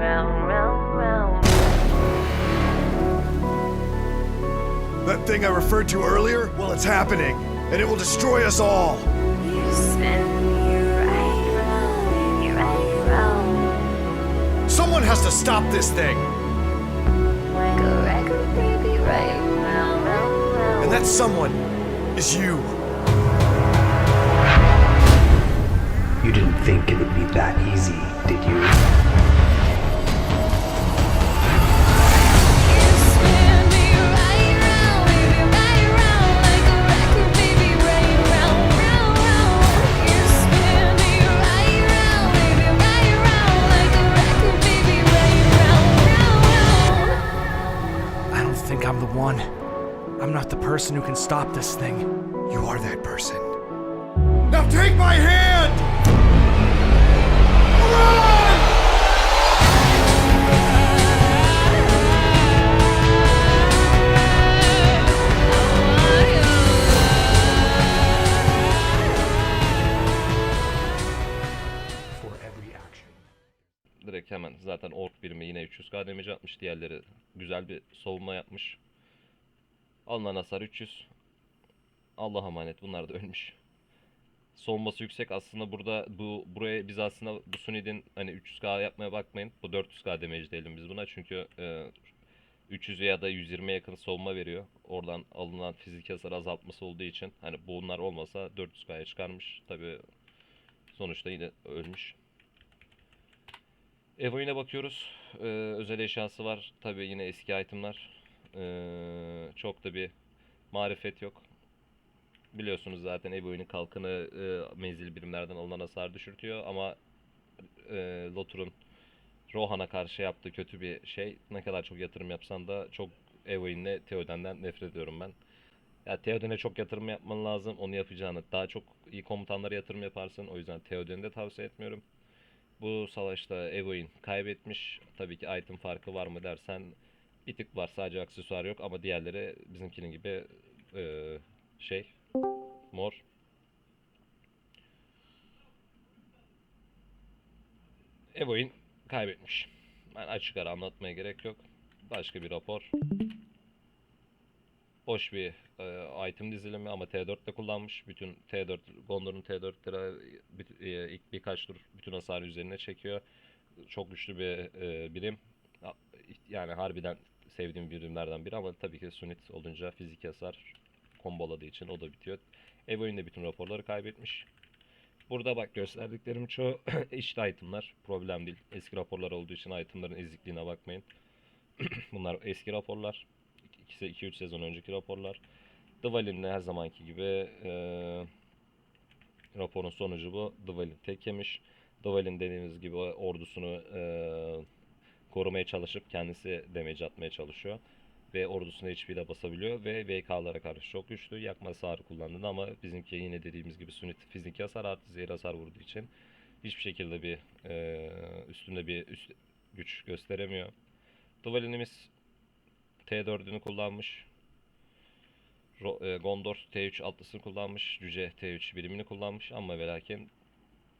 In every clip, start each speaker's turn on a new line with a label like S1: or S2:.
S1: round, round, round.
S2: That thing I referred to earlier? Well, it's happening, and it will destroy us all.
S1: You spin me right round, baby, right round.
S2: Someone has to stop this thing,
S1: Like a record, baby, right round, round, round.
S2: and that someone is you.
S3: You didn't think it would be that easy, did you?
S1: You
S4: person who can stop this thing.
S2: You are that person. Now take my hand!
S5: Alınan hasar 300. Allah'a emanet bunlar da ölmüş. Savunması yüksek aslında burada bu buraya biz aslında bu Sunid'in hani 300k yapmaya bakmayın. Bu 400k damage diyelim biz buna çünkü e, 300 ya da 120'ye yakın savunma veriyor. Oradan alınan fizik hasar azaltması olduğu için hani bunlar olmasa 400k'ya çıkarmış. Tabi sonuçta yine ölmüş. Evo'yine bakıyoruz. Ee, özel eşyası var. Tabii yine eski itemlar. Ee, çok da bir marifet yok. Biliyorsunuz zaten Evo'nun kalkanı e, menzil birimlerden alınan hasar düşürtüyor ama e, Lotur'un Rohan'a karşı yaptığı kötü bir şey. Ne kadar çok yatırım yapsan da çok Evo'nun'le Theoden'den nefret ediyorum ben. Ya Theoden'e çok yatırım yapman lazım. Onu yapacağını daha çok iyi komutanlara yatırım yaparsın. O yüzden Theoden'i de tavsiye etmiyorum. Bu savaşta Evoin kaybetmiş. Tabii ki item farkı var mı dersen bir tık var sadece aksesuar yok ama diğerleri bizimkinin gibi eee, şey mor. Evoin kaybetmiş. Ben açık ara anlatmaya gerek yok. Başka bir rapor. Boş bir e, item dizilimi ama T4'te kullanmış. Bütün T4 Gondor'un T4 lira bir- e, ilk birkaç tur bütün hasarı üzerine çekiyor. Çok güçlü bir e, birim. Ya- Yani harbiden sevdiğim birimlerden biri ama tabii ki Sunit olunca fizik hasar komboladığı için o da bitiyor. Evo'nun de bütün raporları kaybetmiş. Burada bak gösterdiklerim çoğu işte itemlar. Problem değil. Eski raporlar olduğu için itemların ezikliğine bakmayın. Bunlar eski raporlar. 2-3 sezon önceki raporlar. Dvalin'le her zamanki gibi eee, raporun sonucu bu. Dvalin tek yemiş. Dvalin dediğimiz gibi ordusunu eee, korumaya çalışıp kendisi damage atmaya çalışıyor. Ve ordusuna HP ile basabiliyor ve VK'lara karşı çok güçlü. Yakma hasarı kullandığında ama bizimki yine dediğimiz gibi Sunit fizik hasar artı zehir hasar vurduğu için hiçbir şekilde bir eee, üstünde bir üst güç gösteremiyor. Dvalin'imiz T4'ünü kullanmış. E, Gondor T3 atlısını kullanmış. Cüce T3 birimini kullanmış ama ve lakin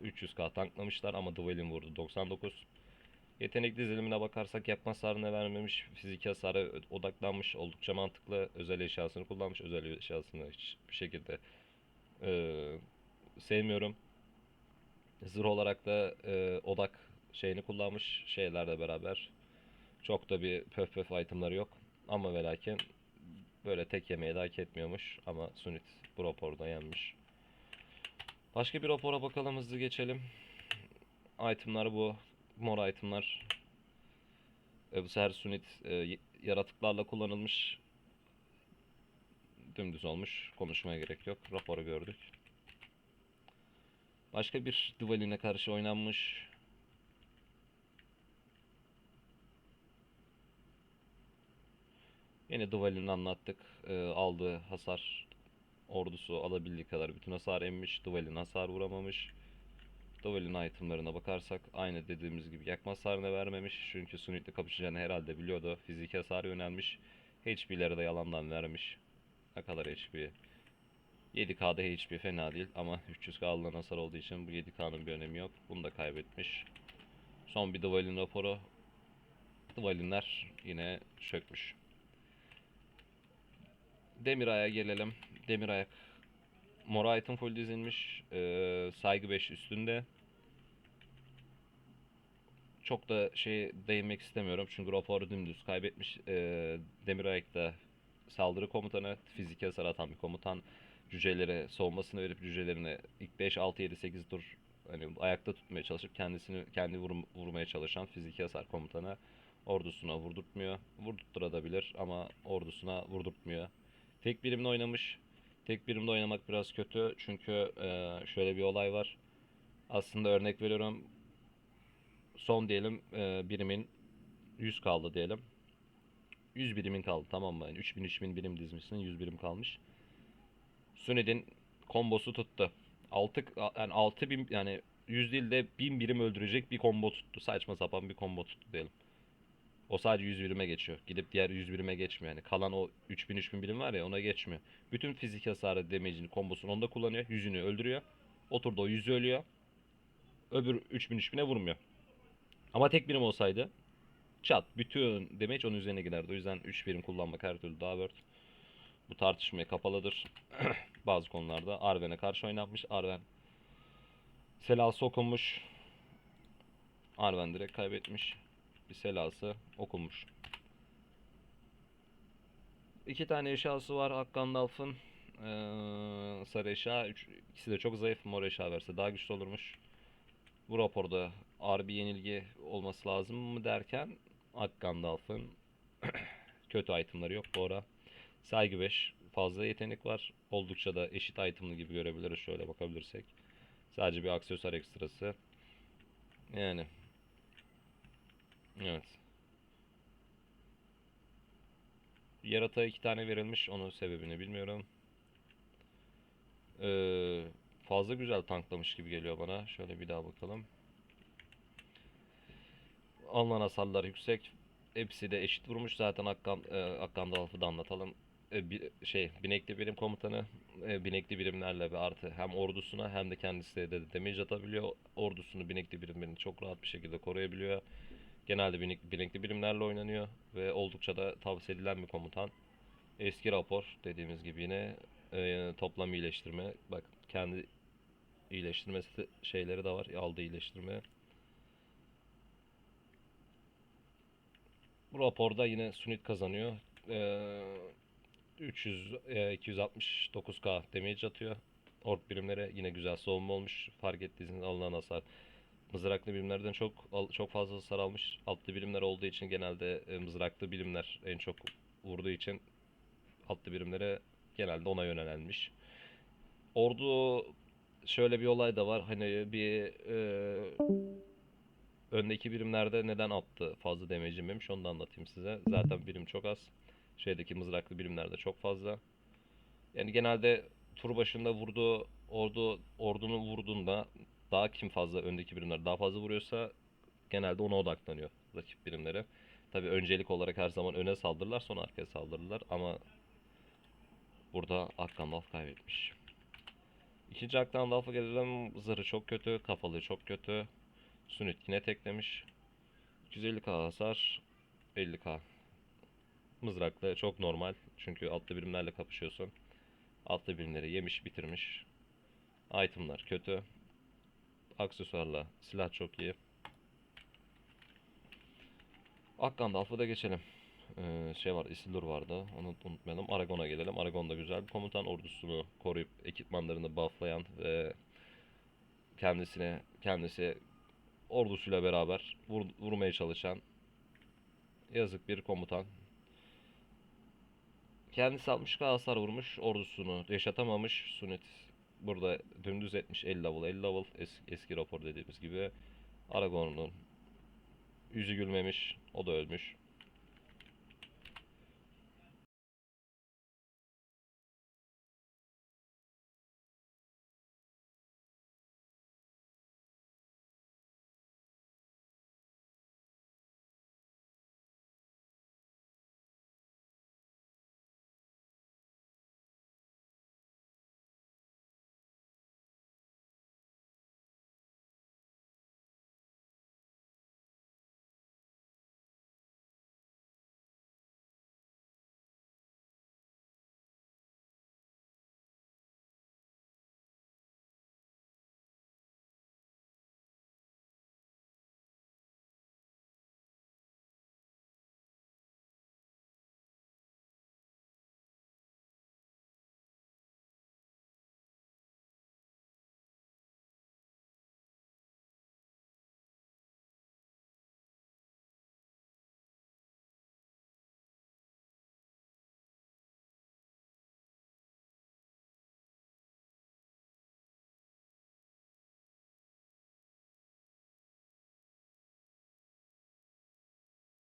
S5: 300k tanklamışlar ama Dwellin vurdu 99. Yetenek dizilimine bakarsak yapma hasarını vermemiş, fiziki hasara odaklanmış, oldukça mantıklı. Özel eşyasını kullanmış, özel eşyasını hiçbir şekilde e, sevmiyorum. Zırh olarak da e, odak şeyini kullanmış şeylerle beraber. Çok da bir pöf pöf itemları yok. Ama ve lakin böyle tek yemeği de hak etmiyormuş. Ama Sunit bu raporda yenmiş. Başka bir rapora bakalım hızlı geçelim. Itemlar bu. Mor itemlar. E, bu sefer Sunit e, yaratıklarla kullanılmış. Dümdüz olmuş. Konuşmaya gerek yok. Raporu gördük. Başka bir Dvalin'e karşı oynanmış. Yine Dvalin'i anlattık. Ee, aldığı hasar ordusu alabildiği kadar bütün hasar emmiş. Dvalin hasar vuramamış. Dvalin itemlarına bakarsak aynı dediğimiz gibi yakma hasarını vermemiş. Çünkü Sunit'le kapışacağını herhalde biliyordu. Fiziki hasara yönelmiş. HP'leri de yalandan vermiş. Ne kadar HP? 7K'da HP fena değil ama 300K alınan hasar olduğu için bu 7K'nın bir önemi yok. Bunu da kaybetmiş. Son bir Dvalin raporu. Dvalinler yine çökmüş. Demiray'a gelelim. Demirayak Mor item full dizilmiş. Ee, saygı 5 üstünde. Çok da şey değinmek istemiyorum çünkü raporu dümdüz kaybetmiş. Ee, Demirayak'ta saldırı komutanı, fizik hasar atan bir komutan. Cücelere savunmasını verip cücelerine ilk 5, 6, 7, 8 tur hani ayakta tutmaya çalışıp kendisini kendi vurum- vurmaya çalışan fiziki hasar komutanı ordusuna vurdurtmuyor. Vurdurtturabilir ama ordusuna vurdurtmuyor. Tek birimle oynamış. Tek birimde oynamak biraz kötü çünkü e, şöyle bir olay var. Aslında örnek veriyorum. Son diyelim e, birimin 100 kaldı diyelim. 100 birimin kaldı tamam mı? Yani 3000 3000 birim dizmişsin 100 birim kalmış. Suned'in kombosu tuttu. 6 yani 6000 yani 100 değil de 1000 birim öldürecek bir combo tuttu. Saçma sapan bir combo tuttu diyelim. O sadece 100 birime geçiyor. Gidip diğer 100 birime geçmiyor. Yani kalan o 3000 3000 birim var ya ona geçmiyor. Bütün fizik hasarı damage'ini kombosunu onda kullanıyor. Yüzünü öldürüyor. Oturdu o yüzü ölüyor. Öbür 3000 3000'e vurmuyor. Ama tek birim olsaydı çat bütün damage onun üzerine giderdi. O yüzden 3 birim kullanmak her türlü daha worth. Bu tartışmaya kapalıdır. Bazı konularda Arven'e karşı oynanmış. Arven selası okunmuş. Arven direkt kaybetmiş. Selası okunmuş. İki tane eşyası var Hakkan Dalf'ın. Ee, sarı eşya. Üç, ikisi de çok zayıf. Mor eşya verse daha güçlü olurmuş. Bu raporda ağır bir yenilgi olması lazım mı derken Hakkan Dalf'ın kötü itemları yok bu ara. Saygı 5 fazla yetenek var. Oldukça da eşit itemlı gibi görebiliriz şöyle bakabilirsek. Sadece bir aksesuar ekstrası. Yani. Evet. Yaratığa iki tane verilmiş. Onun sebebini bilmiyorum. Ee, fazla güzel tanklamış gibi geliyor bana. Şöyle bir daha bakalım. Alınan hasarlar yüksek. Hepsi de eşit vurmuş. Zaten Akkan, e, Akkan Dalf'ı da anlatalım. E, bir, şey, binekli birim komutanı e, binekli birimlerle bir artı hem ordusuna hem de kendisi de damage atabiliyor. Ordusunu binekli birimlerini çok rahat bir şekilde koruyabiliyor. Genelde binek, binekli birimlerle oynanıyor ve oldukça da tavsiye edilen bir komutan. Eski rapor dediğimiz gibi yine e, toplam iyileştirme. Bak kendi iyileştirmesi şeyleri de var. Aldığı iyileştirme. Bu raporda yine Sunit kazanıyor. Ee, 300 e, 269k damage atıyor. Ork birimlere yine güzel savunma olmuş. Fark ettiğiniz alınan hasar. Mızraklı birimlerden çok çok fazla hasar almış. Altlı birimler olduğu için genelde e, mızraklı birimler en çok vurduğu için altlı birimlere genelde ona yönelmiş. Ordu şöyle bir olay da var. Hani bir e, öndeki birimlerde neden attı fazla damage yememiş onu da anlatayım size. Zaten birim çok az. Şeydeki mızraklı birimlerde çok fazla. Yani genelde tur başında vurduğu ordu ordunun vurduğunda daha kim fazla öndeki birimler daha fazla vuruyorsa genelde ona odaklanıyor rakip birimleri. Tabi öncelik olarak her zaman öne saldırırlar sonra arkaya saldırırlar ama burada Arkandalf kaybetmiş. İkinci Arkandalf'a gelelim. Zırhı çok kötü, kafalığı çok kötü. Yine teklemiş. 250k hasar, 50k. Mızrakla çok normal. Çünkü altlı birimlerle kapışıyorsun. Altlı birimleri yemiş bitirmiş. Itemlar kötü. Aksesuarla silah çok iyi. Akkandalf'a da geçelim. Ee, şey var Isildur vardı. Onu unutmayalım. Aragon'a gelelim. Aragon da güzel bir komutan ordusunu koruyup ekipmanlarını bufflayan ve kendisine kendisi ordusuyla beraber vur- vurmaya çalışan yazık bir komutan. Kendisi 60k hasar vurmuş. Ordusunu yaşatamamış. Sunit burada dümdüz etmiş 50 level 50 level eski, eski rapor dediğimiz gibi. Aragon'un yüzü gülmemiş. O da ölmüş.